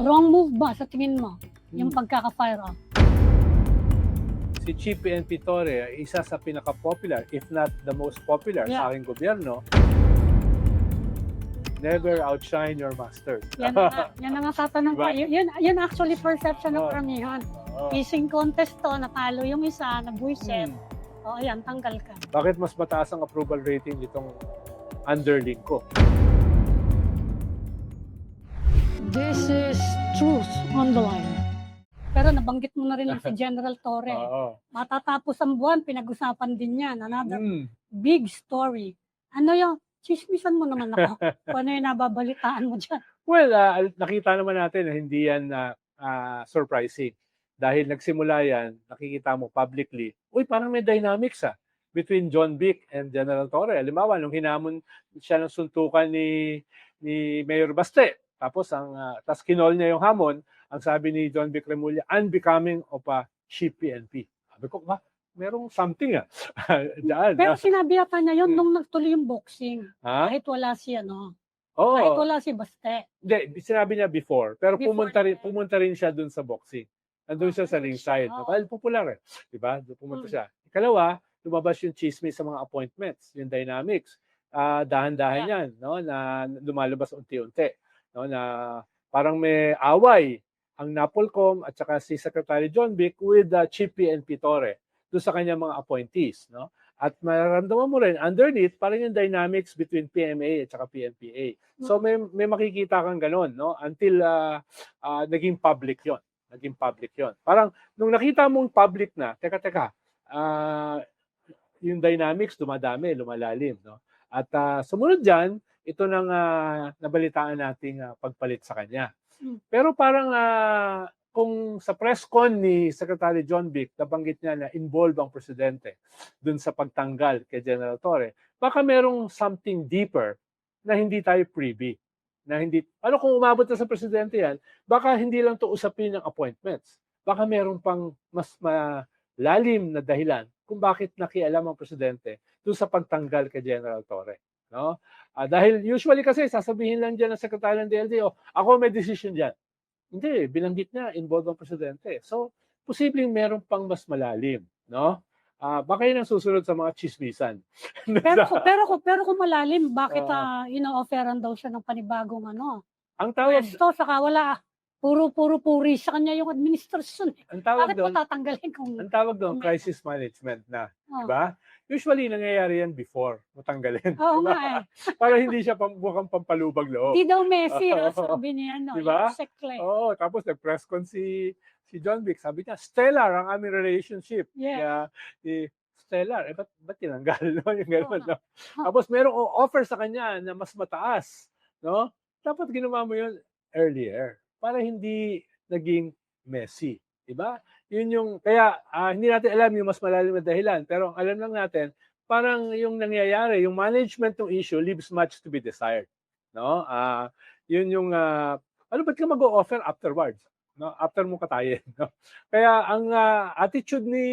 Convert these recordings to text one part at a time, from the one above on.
Wrong move ba sa tingin mo? Yung Hmm. pagkaka-fire up? Si Chief PNP Torre isa sa pinaka-popular, if not the most popular Yeah. sa aking gobyerno. Never outshine your masters. Yan na nga, yan na nga tatanong ko. Diba? Yun, yun, yun actually perception ng Oo. karamihan. Oo. Kissing contest to, natalo yung isa, nabuiset. Hmm. O ayan, tanggal ka. Bakit mas mataas ang approval rating nitong underling ko? This is truth on the line. Pero nabanggit mo na rin si General Torre. Oo. Matatapos ang buwan, pinag-usapan din yan. Another Mm. big story. Ano yung, chismisan mo naman ako. Kung ano yung nababalitaan mo dyan. Well, ah, nakita naman natin na hindi yan na surprising. Dahil nagsimula yan, nakikita mo publicly, uy, parang may dynamics ah, between John Vic and General Torre. Halimbawa, nung hinamon siya ng suntukan ni ni Mayor Baste, tapos ang uh, tas kinol niya yung hamon, ang sabi ni John Remulla, unbecoming of a chief PNP. Sabi ko, ba, merong something ah. Diyan. Pero ah. sinabi yata niya yun Hmm. nung nagtuloy yung boxing. ha? Kahit wala si ano. Oo. Kahit wala si Baste. Hindi, sinabi niya before. Pero Before pumunta rin, pumunta rin siya dun sa boxing. Nandun siya sa ringside. No? Dahil popular eh. Diba? Doon pumunta Mm. siya. Ikalawa, lumabas yung chismis sa mga appointments, yung dynamics. Ah, dahan-dahan yan, no? Na lumalabas unti-unti. No? Na parang may away ang Napolcom at saka si Secretary John Vic with the Chief PNP Torre doon sa kanyang mga appointees, no? At mararamdaman mo rin underneath parang yung dynamics between PMA at saka PNPA. So may may makikita kang ganun, no? Until ah, ah, naging public 'yon. Naging public 'yon. Parang nung nakita mong public na, teka teka, ah, yung dynamics dumadami, lumalalim, no? At ah, sumunod diyan, ito nang ah, nabalitaan nating ah, pagpalit sa kanya. Mm. Pero parang ah, kung sa press con ni Secretary John Vic, nabanggit niya na involved ang presidente dun sa pagtanggal kay General Torre, baka merong something deeper na hindi tayo privy. Na hindi, ano kung umabot na sa presidente yan, baka hindi lang to usapin ng appointments. Baka meron pang mas malalim na dahilan kung bakit nakialam ang presidente dun sa pagtanggal kay General Torre. No? Ah, dahil usually kasi sasabihin lang dyan ng sekretary ng DLDO, ako may decision dyan. Hindi, binanggit niya, involved ang presidente. So, posibleng meron pang mas malalim. No? Ah, baka yun ang susunod sa mga chismisan. Pero, pero, pero kung malalim, bakit Oo. uh, ino-offeran daw siya ng panibagong ano? ang tawag, Pwesto, saka wala, puro-puro-puri sa kanya yung administrasyon. eh. ang tawag Bakit doon, tatanggalin kung... ang tawag doon, May- crisis management na. Oh. Diba? Usually, nangyayari yan before, matanggalin. Oo Diba? nga eh. Para hindi siya pam, mukhang pampalubag loob. Di daw Messi, Oo. ah, sabi niya, no? Diba? Oo, tapos nag-press con si, si John Vic. Sabi niya, stellar ang aming relationship. Yeah. Kaya, si stellar, eh, ba't, ba't tinanggal? No? Yung gano'n, Oo no? Tapos merong offer sa kanya na mas mataas. No? Dapat ginawa mo yun earlier para hindi naging messy. Diba? Yun yung, kaya ah, hindi natin alam yung mas malalim na dahilan. Pero alam lang natin, parang yung nangyayari, yung management ng issue leaves much to be desired. No? Ah, yun yung, ah, ano ba't ka mag-o-offer afterwards? No? After mo katayin. No? Kaya ang ah, attitude ni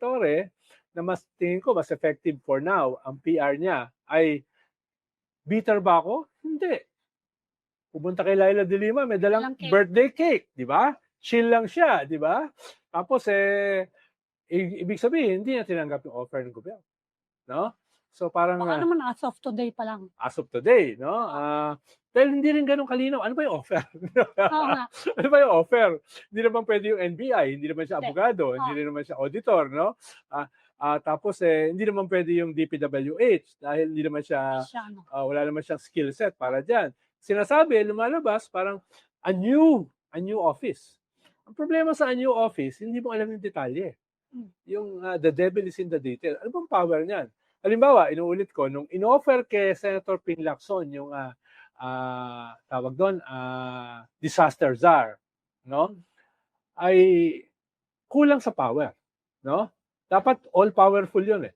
Torre, na mas tingin ko mas effective for now, ang PR niya ay bitter ba ako? Hindi. Pumunta kay Laila de Lima, may dalang cake. birthday cake, di ba? Chill lang siya, di ba? Tapos eh, i- ibig sabihin, hindi niya tinanggap yung offer ng gobyerno. No? So parang Baka ah, naman as of today pa lang. as of today, no? Ah, dahil hindi rin ganun kalinaw. Ano ba yung offer? Oo nga. ano ba yung offer? Hindi naman pwede yung NBI, hindi naman siya abogado, hindi rin naman siya auditor, no? Ah, ah, tapos eh, hindi naman pwede yung DPWH dahil hindi naman siya, ah, wala naman siyang skill set para dyan. Sinasabi, lumalabas, parang a new, a new office. Ang problema sa a new office, hindi mo alam yung detalye. Mm. Yung ah, the devil is in the detail. Ano bang power niyan? Halimbawa, inuulit ko, nung inoffer kay Senator Ping Lacson yung ah, ah, tawag doon, ah, disaster czar, no? Ay kulang sa power, no? Dapat all powerful 'yun eh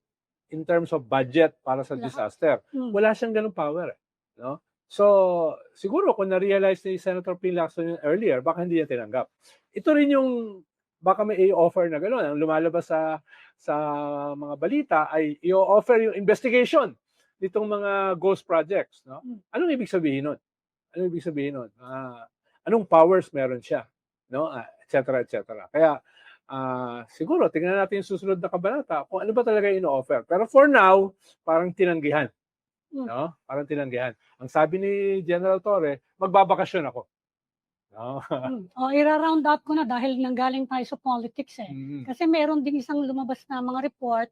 in terms of budget para sa Lahat. disaster. Hmm. Wala siyang ganung power, eh, no? So, siguro kung na-realize ni Senator Ping Lacson yun earlier, baka hindi niya tinanggap. Ito rin yung baka may i-offer na gano'n. Ang lumalabas sa sa mga balita ay i-offer yung investigation nitong mga ghost projects. No? Mm. Anong ibig sabihin nun? Anong ibig sabihin nun? Ah, anong powers meron siya, no? Ah, et cetera, et cetera. Kaya ah, siguro tingnan natin yung susunod na kabanata kung ano ba talaga yung ino-offer. Pero for now, parang tinanggihan. No? Parang tinanggihan. Ang sabi ni General Torre, magbabakasyon ako. No? Mm. O, ira-round up ko na dahil nanggaling tayo sa politics eh. Mm. Kasi meron ding isang lumabas na mga report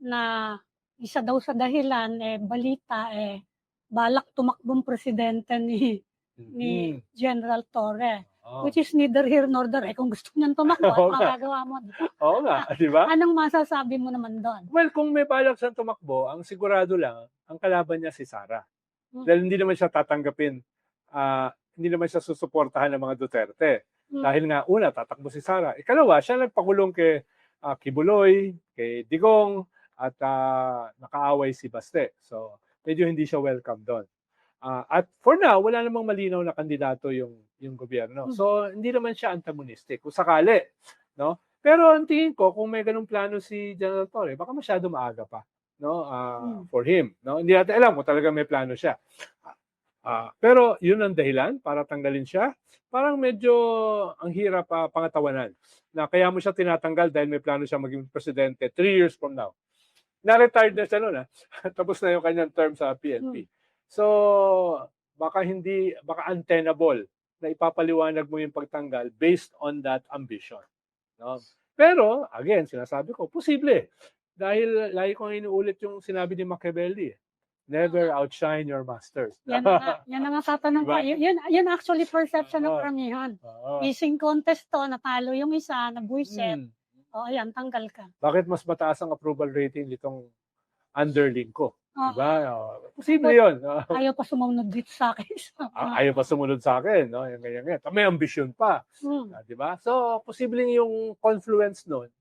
na isa daw sa dahilan, eh, balita, eh, balak tumakbong presidente ni, ni Mm. General Torre. Oo. Which is neither here nor there. Eh, kung gusto niyan tumakbo, nga. magagawa mo. Oo nga, di ba? Anong masasabi mo naman doon? Well, kung may balak siyang tumakbo, ang sigurado lang, ang kalaban niya si Sara. Hmm. Dahil hindi naman siya tatanggapin, ah, hindi naman siya susuportahan ng mga Duterte. Hmm. Dahil nga, una, tatakbo si Sara. Ikalawa, siya nagpakulong kay ah, Kibuloy, kay Digong, at ah, nakaaway si Baste. So, medyo hindi siya welcome doon. Ah, at for now, wala namang malinaw na kandidato yung yung gobyerno. Hmm. So, hindi naman siya antagonistic. Kung sakali, no? Pero ang tingin ko, kung may ganung plano si General Torre, baka masyado maaga pa, no? Ah, Hmm. For him, no? Hindi natin alam kung talaga may plano siya. Ah, pero yun ang dahilan para tanggalin siya. Parang medyo ang hirap pa pangatawanan na kaya mo siya tinatanggal dahil may plano siya maging presidente three years from now. Na-retired na siya noon, ha? Tapos na yung kanyang term sa PNP. So, baka hindi, baka untenable na ipapaliwanag mo yung pagtanggal based on that ambition. No? Pero, again, sinasabi ko, posible. Dahil lagi kong inuulit yung sinabi ni Machiavelli. Never outshine your masters. Yan na nga, yan na nga tatanong ko. Diba? Yun, yun, yun actually perception ng Oo. karamihan. Oo. Ising contest to, natalo yung isa, nabuiset. Hmm. O, ayan, tanggal ka. Bakit mas mataas ang approval rating nitong underling ko? Oh, Diba? Oo. Posible yun. Oo. Ayaw pa sumunod dito sa akin. Ayaw pa sumunod sa akin. No? Yung ganyan, ganyan. May ambisyon pa. Hmm. Ah, di ba? So, posibleng yung confluence nun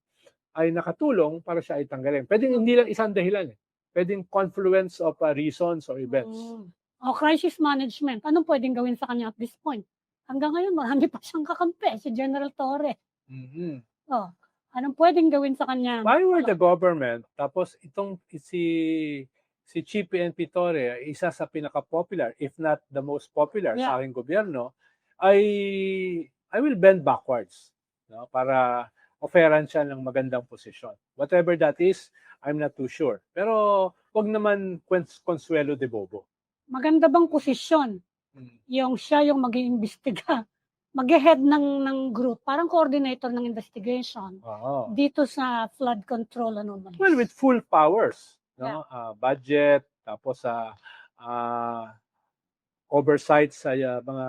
ay nakatulong para siya ay tanggalin. Pwedeng hindi lang isang dahilan eh. Pwedeng confluence of uh, reasons or events. Mm. O crisis management, anong pwedeng gawin sa kanya at this point? Hanggang ngayon, marami pa siyang kakampi, si General Torre. Mhm. O, anong pwedeng gawin sa kanya? I were the government, tapos itong si si Chief PNP Torre, isa sa pinaka-popular, if not the most popular Yeah. sa aking gobyerno, ay I will bend backwards no para offeran siya ng magandang posisyon. Whatever that is, I'm not too sure. Pero wag naman consuelo de bobo. Maganda bang posisyon? Mm. Yung siya yung mag iimbestiga mag-head ng, ng group, parang coordinator ng investigation Oo. dito sa flood control anomalies. Well, with full powers, no? Ah, budget, tapos sa ah, oversight sa ah, mga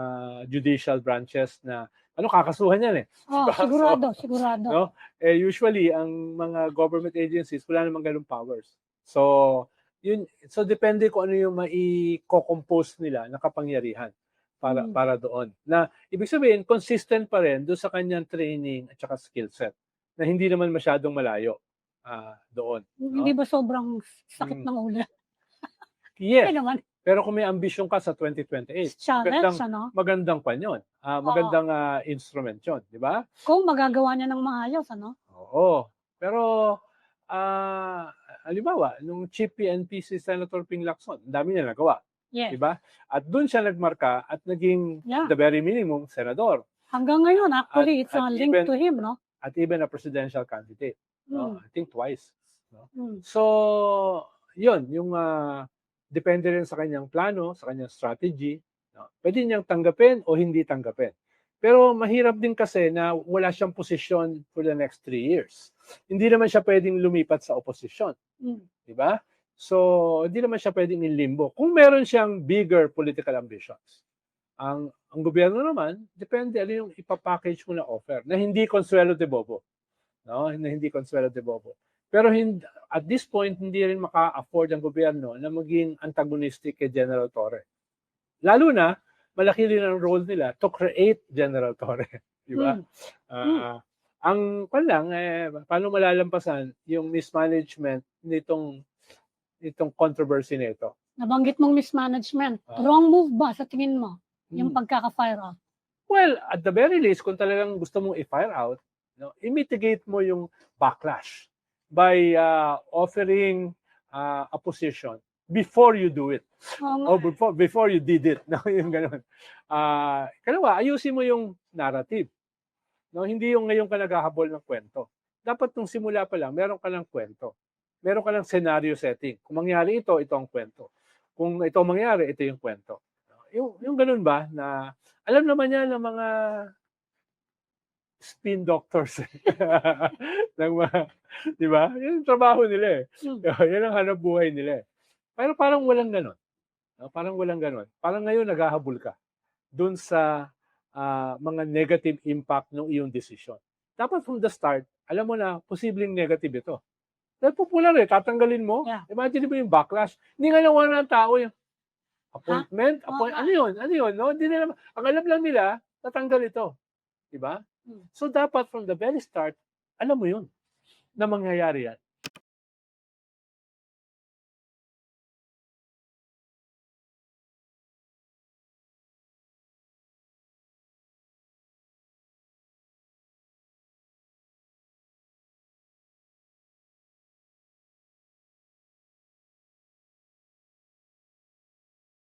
judicial branches na ano kakasuhan yan eh. oh, sigurado, sigurado. No? Eh usually ang mga government agencies wala namang ganung powers. So, yun so depende kung ano yung mai-compose nila na kapangyarihan para Mm. para doon. Na ibig sabihin consistent pa rin doon sa kanyang training at saka skill set na hindi naman masyadong malayo ah, doon. Hindi ba sobrang sakit Mm. ng ulo? Yes. Naman, Pero kung may ambisyon ka sa 2028, challenge, Magandang- ano? magandang pan yun. Ah, magandang ah, instrument yun, di ba? Kung magagawa niya ng maayos, ano? Oo. Pero, ah, halimbawa, nung chief PNP si Senator Ping Lacson, dami niya nagawa, Yes. di ba? At doon siya nagmarka at naging Yeah. the very minimum senador Hanggang ngayon, actually, At- it's a at link even- to him, no? at even a presidential candidate. Mm. no? I think twice. Mm. So, yun, yung ah, depende rin sa kanyang plano, sa kanyang strategy. No? Pwede niyang tanggapin o hindi tanggapin. Pero mahirap din kasi na wala siyang posisyon for the next three years. Hindi naman siya pwedeng lumipat sa oposisyon. Mm. Di ba? So, hindi naman siya pwedeng in limbo. Kung meron siyang bigger political ambitions, ang ang gobyerno naman, depende ano yung ipapackage mo na offer na hindi consuelo de bobo. No? Na hindi consuelo de bobo. Pero hindi, at this point, hindi rin maka-afford ang gobyerno na maging antagonistic kay General Torre. Lalo na, malaki rin ang role nila to create General Torre. Di ba? Mm. Ah, Ang kwan lang, eh, paano malalampasan yung mismanagement nitong itong controversy nito. Nabanggit mong mismanagement. Ah. Wrong move ba sa tingin mo? Yung Hmm. pagkaka-fire out? Well, at the very least, kung talagang gusto mong i-fire out, no, i-mitigate mo yung backlash by uh, offering uh, a position before you do it. Oo nga. Oh, before, before you did it. No, yung ganun. Ah, kalawa, ayusin mo yung narrative. No, hindi yung ngayon ka naghahabol ng kwento. Dapat nung simula pa lang, meron ka ng kwento. Meron ka ng scenario setting. Kung mangyari ito, ito ang kwento. Kung ito ang mangyari, ito yung kwento. Yung, yung ganun ba na alam naman yan ng mga spin doctors ng mga, di ba? Yan yung trabaho nila eh. Hmm. Yan ang hanap buhay nila eh. Pero parang walang ganon. No? Parang walang ganon. Parang ngayon naghahabol ka dun sa ah, mga negative impact ng iyong decision. Dapat from the start, alam mo na posibleng negative ito. Dahil popular eh, tatanggalin mo. Yeah. Imagine mo yung backlash. Hindi nga nawa ng tao yung appointment, Oo appoint, nga. ano yun, ano yun, no? Hindi nila, ang alam lang nila, tatanggal ito. Diba? So dapat from the very start, alam mo yun, na mangyayari yan.